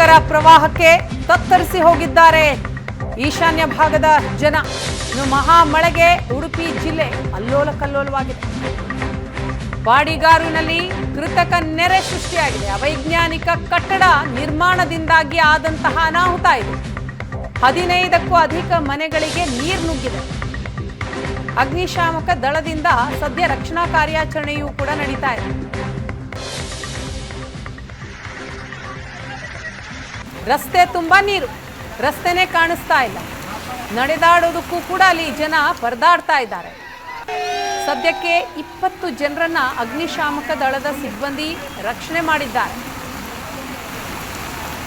ಭೀಕರ ಪ್ರವಾಹಕ್ಕೆ ತತ್ತರಿಸಿ ಹೋಗಿದ್ದಾರೆ. ಈಶಾನ್ಯ ಭಾಗದ ಜನ. ಮಹಾ ಮಳೆಗೆ ಉಡುಪಿ ಜಿಲ್ಲೆ ಅಲ್ಲೋಲ ಕಲ್ಲೋಲವಾಗಿದೆ. ಬಾಡಿಗಾರಿನಲ್ಲಿ ಕೃತಕ ನೆರೆ ಸೃಷ್ಟಿಯಾಗಿದೆ. ಅವೈಜ್ಞಾನಿಕ ಕಟ್ಟಡ ನಿರ್ಮಾಣದಿಂದಾಗಿ ಆದಂತಹ ಅನಾಹುತ ಇದೆ. ಹದಿನೈದಕ್ಕೂ ಅಧಿಕ ಮನೆಗಳಿಗೆ ನೀರು ನುಗ್ಗಿದೆ. ಅಗ್ನಿಶಾಮಕ ದಳದಿಂದ ಸದ್ಯ ರಕ್ಷಣಾ ಕಾರ್ಯಾಚರಣೆಯೂ ಕೂಡ ನಡೀತಾ ಇದೆ. ರಸ್ತೆ ತುಂಬ ನೀರು. ರಸ್ತೆನೇ ಕಾಣಿಸ್ತಾ ಇಲ್ಲ. ನಡೆದಾಡೋದಕ್ಕೂ ಕೂಡ ಅಲ್ಲಿ ಜನ ಪರದಾಡ್ತಾ ಇದ್ದಾರೆ. ಸದ್ಯಕ್ಕೆ ಇಪ್ಪತ್ತು ಜನರನ್ನ ಅಗ್ನಿಶಾಮಕ ದಳದ ಸಿಬ್ಬಂದಿ ರಕ್ಷಣೆ ಮಾಡಿದ್ದಾರೆ.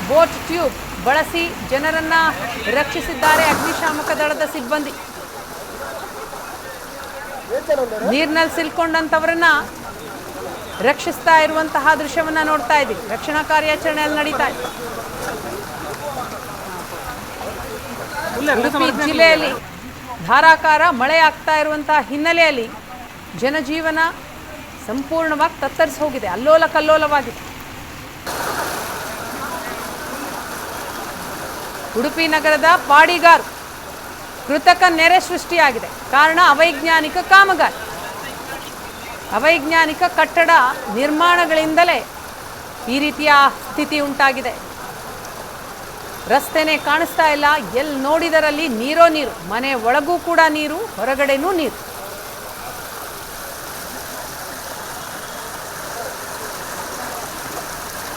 ಬೋಟ್ ಟ್ಯೂಬ್ ಬಳಸಿ ಜನರನ್ನ ರಕ್ಷಿಸಿದ್ದಾರೆ ಅಗ್ನಿಶಾಮಕ ದಳದ ಸಿಬ್ಬಂದಿ. ನೀರಿನಲ್ಲಿ ಸಿಲ್ಕೊಂಡಂತವರನ್ನ ರಕ್ಷಿಸ್ತಾ ಇರುವಂತಹ ದೃಶ್ಯವನ್ನ ನೋಡ್ತಾ ಇದ್ದೀವಿ. ರಕ್ಷಣಾ ಕಾರ್ಯಾಚರಣೆಯಲ್ಲಿ ನಡೀತಾ ಇದೆ. ಉಡುಪಿ ಜಿಲ್ಲೆಯಲ್ಲಿ ಧಾರಾಕಾರ ಮಳೆ ಆಗ್ತಾ ಇರುವಂತಹ ಹಿನ್ನೆಲೆಯಲ್ಲಿ ಜನಜೀವನ ಸಂಪೂರ್ಣವಾಗಿ ತತ್ತರಿಸಿ ಹೋಗಿದೆ ಅಲ್ಲೋಲ ಕಲ್ಲೋಲವಾಗಿದೆ ಉಡುಪಿ ನಗರದ ಪಾಡಿಗಾರ್ ಕೃತಕ ನೆರೆ ಸೃಷ್ಟಿಯಾಗಿದೆ. ಕಾರಣ ಅವೈಜ್ಞಾನಿಕ ಕಾಮಗಾರಿ. ಅವೈಜ್ಞಾನಿಕ ಕಟ್ಟಡ ನಿರ್ಮಾಣಗಳಿಂದಲೇ ಈ ರೀತಿಯ ಸ್ಥಿತಿ ಉಂಟಾಗಿದೆ. ರಸ್ತೆನೇ ಕಾಣಿಸ್ತಾ ಇಲ್ಲ. ಎಲ್ಲಿ ನೋಡಿದರಲ್ಲಿ ನೀರೋ ನೀರು. ಮನೆ ಒಳಗೂ ಕೂಡ ನೀರು, ಹೊರಗಡೆನೂ ನೀರು.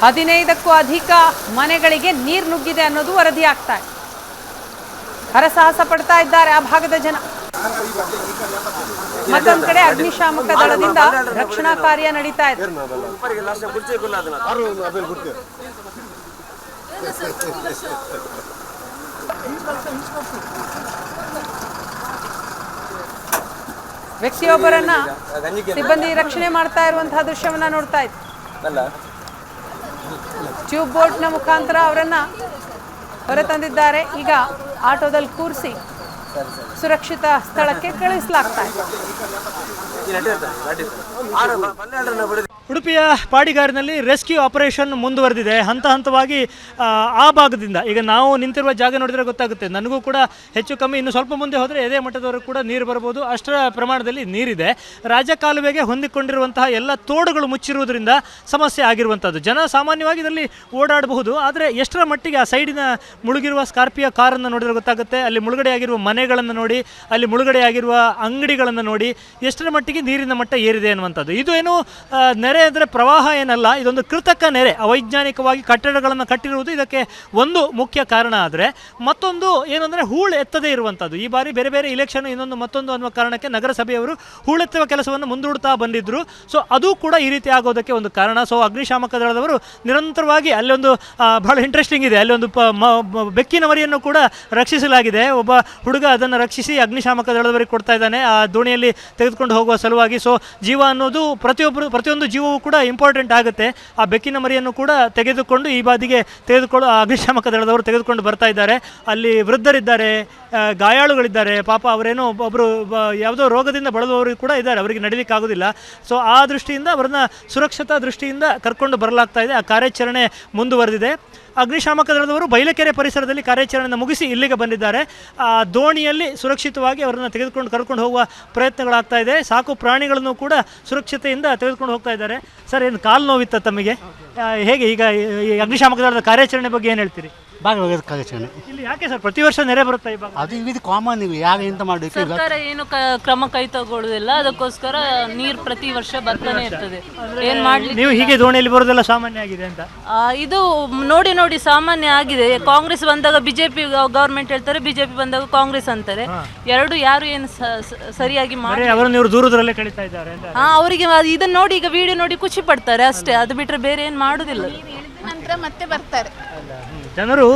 ಹದಿನೈದಕ್ಕೂ ಅಧಿಕ ಮನೆಗಳಿಗೆ ನೀರು ನುಗ್ಗಿದೆ ಅನ್ನೋದು ವರದಿ ಆಗ್ತಾ ಇದೆ. ಹರಸಾಹಸ ಪಡ್ತಾ ಇದ್ದಾರೆ ಆ ಭಾಗದ ಜನ. ಮತ್ತೊಂದ್ ಕಡೆ ಅಗ್ನಿಶಾಮಕ ದಳದಿಂದ ರಕ್ಷಣಾ ಕಾರ್ಯ ನಡೀತಾ ಇದೆ. ವ್ಯಕ್ತಿಯೊಬ್ಬರನ್ನ ಸಿಬ್ಬಂದಿ ರಕ್ಷಣೆ ಮಾಡ್ತಾ ಇರುವಂತಹ ದೃಶ್ಯವನ್ನ ನೋಡ್ತಾ ಇತ್ತು ಟ್ಯೂಬ್ ಬೋಟ್ನ ಮುಖಾಂತರ ಅವರನ್ನ ಹೊರತಂದಿದ್ದಾರೆ. ಈಗ ಆಟೋದಲ್ಲಿ ಕೂರಿಸಿ ಸುರಕ್ಷಿತ ಸ್ಥಳಕ್ಕೆ ಕಳುಹಿಸಲಾಗ್ತಾ ಇದೆ. ಉಡುಪಿಯ ಪಾಡಿಗಾರಿನಲ್ಲಿ ರೆಸ್ಕ್ಯೂ ಆಪರೇಷನ್ ಮುಂದುವರೆದಿದೆ. ಹಂತ ಹಂತವಾಗಿ ಆ, ಭಾಗದಿಂದ. ಈಗ ನಾವು ನಿಂತಿರುವ ಜಾಗ ನೋಡಿದರೆ ಗೊತ್ತಾಗುತ್ತೆ. ನನಗೂ ಕೂಡ ಹೆಚ್ಚು ಕಮ್ಮಿ ಇನ್ನು ಸ್ವಲ್ಪ ಮುಂದೆ ಹೋದರೆ ಎದೆ ಮಟ್ಟದವರೆಗೂ ಕೂಡ ನೀರು ಬರ್ಬೋದು. ಅಷ್ಟರ ಪ್ರಮಾಣದಲ್ಲಿ ನೀರಿದೆ. ರಾಜಕಾಲುವೆಗೆ ಹೊಂದಿಕೊಂಡಿರುವಂತಹ ಎಲ್ಲ ತೋಡುಗಳು ಮುಚ್ಚಿರುವುದರಿಂದ ಸಮಸ್ಯೆ ಆಗಿರುವಂಥದ್ದು ಜನ ಸಾಮಾನ್ಯವಾಗಿ ಇದರಲ್ಲಿ ಓಡಾಡಬಹುದು ಆದರೆ ಎಷ್ಟರ ಮಟ್ಟಿಗೆ ಆ ಸೈಡಿನ ಮುಳುಗಿರುವ ಸ್ಕಾರ್ಪಿಯೋ ಕಾರನ್ನು ನೋಡಿದರೆ ಗೊತ್ತಾಗುತ್ತೆ. ಅಲ್ಲಿ ಮುಳುಗಡೆಯಾಗಿರುವ ಮನೆಗಳನ್ನು ನೋಡಿ ಅಲ್ಲಿ ಮುಳುಗಡೆಯಾಗಿರುವ ಅಂಗಡಿಗಳನ್ನು ನೋಡಿ ಎಷ್ಟರ ಮಟ್ಟಿಗೆ ನೀರಿನ ಮಟ್ಟ ಏರಿದೆ ಅನ್ನುವಂಥದ್ದು. ಇದು ಏನು ಆ, ನೆರೆ ಅಂದರೆ ಪ್ರವಾಹ ಏನಲ್ಲ, ಇದೊಂದು ಕೃತಕ ನೆರೆ. ಅವೈಜ್ಞಾನಿಕವಾಗಿ ಕಟ್ಟಡಗಳನ್ನು ಕಟ್ಟಿರುವುದು ಇದಕ್ಕೆ ಒಂದು ಮುಖ್ಯ ಕಾರಣ ಆದರೆ, ಮತ್ತೊಂದು ಏನಂದರೆ ಹೂಳು ಎತ್ತದೇ ಇರುವಂಥದ್ದು ಈ ಬಾರಿ ಬೇರೆ ಬೇರೆ ಇಲೆಕ್ಷನ್ ಇನ್ನೊಂದು ಮತ್ತೊಂದು ಅನ್ನುವ ಕಾರಣಕ್ಕೆ ನಗರಸಭೆಯವರು ಹೂಳೆತ್ತುವ ಕೆಲಸವನ್ನು ಮುಂದೂಡ್ತಾ ಬಂದಿದ್ದರು ಸೊ ಅದು ಕೂಡ ಈ ರೀತಿ ಆಗೋದಕ್ಕೆ ಒಂದು ಕಾರಣ. ಸೊ ಅಗ್ನಿಶಾಮಕ ದಳದವರು ನಿರಂತರವಾಗಿ ಅಲ್ಲೊಂದು ಬಹಳ ಇಂಟ್ರೆಸ್ಟಿಂಗ್ ಇದೆ. ಅಲ್ಲೊಂದು ಮ- ಬೆಕ್ಕಿನ ಕೂಡ ರಕ್ಷಿಸಲಾಗಿದೆ. ಒಬ್ಬ ಹುಡುಗ ಅದನ್ನು ರಕ್ಷಿಸಿ ಅಗ್ನಿಶಾಮಕ ದಳದವರಿಗೆ ಕೊಡ್ತಾ ಇದ್ದಾನೆ. ಆ ದೋಣಿಯಲ್ಲಿ ತೆಗೆದುಕೊಂಡು ಹೋಗುವ ಸಲುವಾಗಿ. ಸೊ ಜೀವ ಅನ್ನೋದು ಪ್ರತಿಯೊಬ್ಬರು, ಪ್ರತಿಯೊಂದು ಜೀವವೂ ಕೂಡ ಇಂಪಾರ್ಟೆಂಟ್ ಆಗುತ್ತೆ. ಆ ಬೆಕ್ಕಿನ ಮರಿಯನ್ನು ಕೂಡ ತೆಗೆದುಕೊಂಡು ಈ ಬಾದಿಗೆ ತೆಗೆದುಕೊಂಡು ಆ ಅಗ್ನಿಶಾಮಕ ದಳದವರು ತೆಗೆದುಕೊಂಡು ಬರ್ತಾ ಇದ್ದಾರೆ. ಅಲ್ಲಿ ವೃದ್ಧರಿದ್ದಾರೆ ಗಾಯಾಳುಗಳಿದ್ದಾರೆ. ಪಾಪ ಅವರೇನೋ ಒಬ್ಬರು ಯಾವುದೋ ರೋಗದಿಂದ ಬಳಲುವವರು ಕೂಡ ಇದ್ದಾರೆ. ಅವರಿಗೆ ನಡೀಲಿಕ್ಕೆ ಆಗೋದಿಲ್ಲ. ಸೊ ಆ ದೃಷ್ಟಿಯಿಂದ ಅವರನ್ನ ಸುರಕ್ಷತಾ ದೃಷ್ಟಿಯಿಂದ ಕರ್ಕೊಂಡು ಬರಲಾಗ್ತಾ ಇದೆ. ಆ ಕಾರ್ಯಾಚರಣೆ ಮುಂದುವರೆದಿದೆ. ಅಗ್ನಿಶಾಮಕ ದಳದವರು ಬೈಲಕೆರೆ ಪರಿಸರದಲ್ಲಿ ಕಾರ್ಯಾಚರಣೆಯನ್ನು ಮುಗಿಸಿ ಇಲ್ಲಿಗೆ ಬಂದಿದ್ದಾರೆ. ಆ, ದೋಣಿಯಲ್ಲಿ ಸುರಕ್ಷಿತವಾಗಿ ಅವರನ್ನು ತೆಗೆದುಕೊಂಡು ಕರ್ಕೊಂಡು ಹೋಗುವ ಪ್ರಯತ್ನಗಳಾಗ್ತಾ ಇದೆ. ಸಾಕು ಪ್ರಾಣಿಗಳನ್ನು ಕೂಡ ಸುರಕ್ಷತೆಯಿಂದ ತೆಗೆದುಕೊಂಡು ಹೋಗ್ತಾ ಇದ್ದಾರೆ. ಸರ್, ಏನು ಕಾಲು ನೋವಿತ್ತ ತಮಗೆ? ಆ, ಹೇಗೆ ಈಗ ಈ- ಅಗ್ನಿಶಾಮಕ ದಳದ ಕಾರ್ಯಾಚರಣೆ ಬಗ್ಗೆ ಏನು ಹೇಳ್ತೀರಿ? ಭಾಗವಹಿಸ ಕಾರ್ಯಾಚರಣೆ. ಇಲ್ಲಿ ಯಾಕೆ ಸರ್ ಪ್ರತಿ ವರ್ಷ ನೆರೆ ಬರುತ್ತಾ ಈ ಭಾಗ? ಅದು ಇದು ಕಾಮನ್ ನೀವು ಯಾರು ಎಂತ ಮಾಡಬೇಕು ಸರ್ಕಾರ ಏನು ಕ- ಕ್ರಮ ಕೈ ತಗೊಳ್ಳುದಿಲ್ಲ ಅದಕ್ಕೋಸ್ಕರ ನೀರು ಪ್ರತಿ ವರ್ಷ ಬರ್ತಾನೆ ಇರ್ತದೆ. ಏನ್ ಮಾಡ್ಲಿ ನೀವು ಹೀಗೆ ದೋಣಿಯಲ್ಲಿ ಬರೋದೆಲ್ಲ ಸಾಮಾನ್ಯ ಆಗಿದೆ ಅಂತ? ಆ, ಇದು ನೋಡಿ ನೋಡಿ ಸಾಮಾನ್ಯ ಆಗಿದೆ. ಕಾಂಗ್ರೆಸ್ ಬಂದಾಗ ಬಿಜೆಪಿ ಗವರ್ಮೆಂಟ್ ಹೇಳ್ತಾರೆ ಬಿಜೆಪಿ ಬಂದಾಗ ಕಾಂಗ್ರೆಸ್ ಅಂತಾರೆ. ಎರಡು ಯಾರು ಏನು ಸ- ಸ- ಸರಿಯಾಗಿ ಮಾಡಿ ಬರೀ ಅವರನ್ನು ಇವರು ದೂರದಲ್ಲೇ ಕಳೀತಾ ಇದ್ದಾರೆ ಅಂತ ಹಾ ಅವರಿಗೆ ಇದನ್ನ ನೋಡಿ ಈಗ ವಿಡಿಯೋ ನೋಡಿ ಖುಷಿ ಪಡ್ತಾರೆ ಅಷ್ಟೇ. ಅದು ಬಿಟ್ರೆ ಬೇರೆ ಏನ್ ಮಾಡುದಿಲ್ಲ. ನಂತರ ಮತ್ತೆ ಬರ್ತಾರೆ. ಜನರು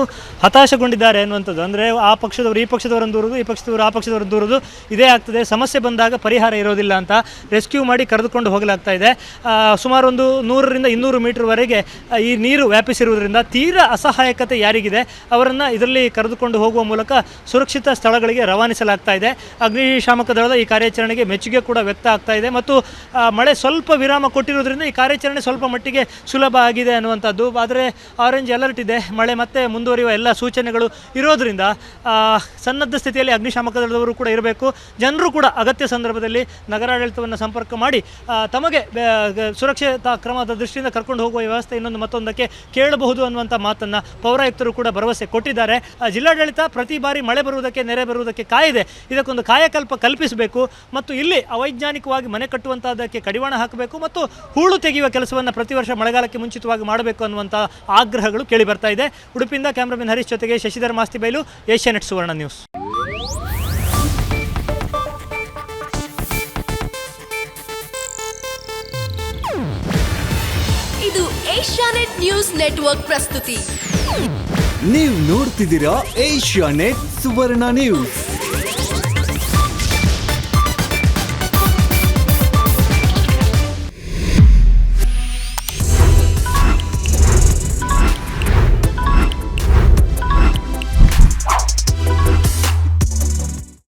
ಹತಾಶಗೊಂಡಿದ್ದಾರೆ ಅನ್ನುವಂಥದ್ದು. ಅಂದರೆ ಆ ಪಕ್ಷದವರು, ಈ ಪಕ್ಷದವರನ್ನು ದೂರದು, ಈ ಪಕ್ಷದವರು ಆ ಪಕ್ಷದವರನ್ನು ದೂರದು, ಇದೇ ಆಗ್ತದೆ. ಸಮಸ್ಯೆ ಬಂದಾಗ ಪರಿಹಾರ ಇರೋದಿಲ್ಲ ಅಂತ ರೆಸ್ಕ್ಯೂ ಮಾಡಿ ಕರೆದುಕೊಂಡು ಹೋಗಲಾಗ್ತಾ ಇದೆ. ಸುಮಾರು ಒಂದು ನೂರರಿಂದ ಇನ್ನೂರು ಮೀಟರ್ವರೆಗೆ ಈ ನೀರು ವ್ಯಾಪಿಸಿರುವುದರಿಂದ ತೀರಾ ಅಸಹಾಯಕತೆ ಯಾರಿಗಿದೆ ಅವರನ್ನು ಇದರಲ್ಲಿ ಕರೆದುಕೊಂಡು ಹೋಗುವ ಮೂಲಕ ಸುರಕ್ಷಿತ ಸ್ಥಳಗಳಿಗೆ ರವಾನಿಸಲಾಗ್ತಾ ಇದೆ. ಅಗ್ನಿಶಾಮಕ ದಳದ ಈ ಕಾರ್ಯಾಚರಣೆಗೆ ಮೆಚ್ಚುಗೆ ಕೂಡ ವ್ಯಕ್ತ ಆಗ್ತಾ ಇದೆ. ಮತ್ತು ಮಳೆ ಸ್ವಲ್ಪ ವಿರಾಮ ಕೊಟ್ಟಿರೋದ್ರಿಂದ ಈ ಕಾರ್ಯಾಚರಣೆ ಸ್ವಲ್ಪ ಮಟ್ಟಿಗೆ ಸುಲಭ ಆಗಿದೆ ಅನ್ನುವಂಥದ್ದು. ಆದರೆ ಆರೆಂಜ್ ಅಲರ್ಟ್ ಇದೆ. ಮಳೆ ಮತ್ತೆ ಮುಂದುವರಿಯುವ ಎಲ್ಲ ಸೂಚನೆಗಳು ಇರೋದರಿಂದ ಸನ್ನದ್ಧ ಸ್ಥಿತಿಯಲ್ಲಿ ಅಗ್ನಿಶಾಮಕ ದಳದವರು ಕೂಡ ಇರಬೇಕು. ಜನರು ಕೂಡ ಅಗತ್ಯ ಸಂದರ್ಭದಲ್ಲಿ ನಗರಾಡಳಿತವನ್ನು ಸಂಪರ್ಕ ಮಾಡಿ ತಮಗೆ ಸುರಕ್ಷತಾ ಕ್ರಮದ ದೃಷ್ಟಿಯಿಂದ ಕರ್ಕೊಂಡು ಹೋಗುವ ವ್ಯವಸ್ಥೆ ಇನ್ನೊಂದು ಮತ್ತೊಂದಕ್ಕೆ ಕೇಳಬಹುದು ಅನ್ನುವಂಥ ಮಾತನ್ನು ಪೌರಾಯುಕ್ತರು ಕೂಡ ಭರವಸೆ ಕೊಟ್ಟಿದ್ದಾರೆ. ಜಿಲ್ಲಾಡಳಿತ ಪ್ರತಿ ಬಾರಿ ಮಳೆ ಬರುವುದಕ್ಕೆ, ನೆರೆ ಬರುವುದಕ್ಕೆ ಕಾಯಿದೆ. ಇದಕ್ಕೊಂದು ಕಾಯಕಲ್ಪ ಕಲ್ಪಿಸಬೇಕು ಮತ್ತು ಇಲ್ಲಿ ಅವೈಜ್ಞಾನಿಕವಾಗಿ ಮನೆ ಕಟ್ಟುವಂಥದ್ದಕ್ಕೆ ಕಡಿವಾಣ ಹಾಕಬೇಕು ಮತ್ತು ಹೂಳು ತೆಗೆಯುವ ಕೆಲಸವನ್ನು ಪ್ರತಿ ವರ್ಷ ಮಳೆಗಾಲಕ್ಕೆ ಮುಂಚಿತವಾಗಿ ಮಾಡಬೇಕು ಅನ್ನುವಂಥ ಆಗ್ರಹಗಳು ಕೇಳಿ ಬರ್ತಾ ಇದೆ. ಉಡುಪಿಯಿಂದ ಕ್ಯಾಮ್ರಾಮನ್ ಹರೀಶ್ ಜೊತೆಗೆ ಶಶಿಧರ್ ಮಾಸ್ತಿ ಬೈಲು ಏಷ್ಯಾನೆಟ್ ಸುವರ್ಣ ನ್ಯೂಸ್. ಇದು ಏಷ್ಯಾನೆಟ್ ನ್ಯೂಸ್ ನೆಟ್ವರ್ಕ್ ಪ್ರಸ್ತುತಿ. ನೀವು ನೋಡ್ತಿದ್ದೀರಾ ಏಷ್ಯಾ ನೆಟ್ ಸುವರ್ಣ ನ್ಯೂಸ್.